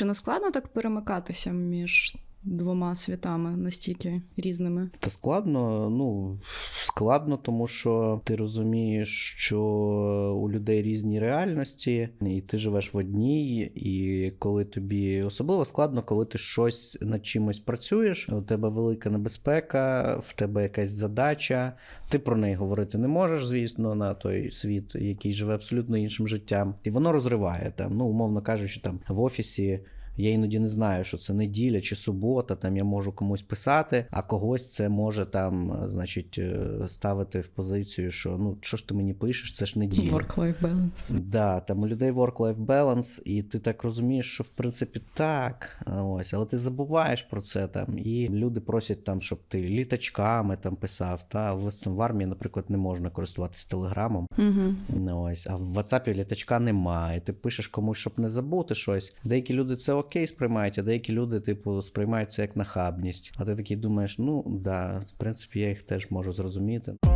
Чи не складно так перемикатися між двома світами настільки різними? Та складно, ну складно, тому що ти розумієш, що у людей різні реальності, і ти живеш в одній, і коли тобі особливо складно, коли ти щось над чимось працюєш, у тебе велика небезпека, в тебе якась задача. Ти про неї говорити не можеш, звісно, на той світ, який живе абсолютно іншим життям, і воно розриває там. Ну, умовно кажучи, там в офісі. Я іноді не знаю, що це неділя чи субота, там я можу комусь писати, а когось це може там, е, значить, е, ставити в позицію, що ну що ж ти мені пишеш, це ж неділя. Work-life balance. Да, там у людей work-life balance, і ти так розумієш, що в принципі так. Ось, але ти забуваєш про це там, і люди просять там, щоб ти літачками там писав. Та в, в армії, наприклад, не можна користуватися телеграмом. Угу. Ось, а в WhatsApp літачка немає. Ти пишеш комусь, щоб не забути щось. Деякі люди це окей сприймають, а деякі люди, типу, сприймають це як нахабність. А ти такий думаєш, ну да, в принципі, я їх теж можу зрозуміти.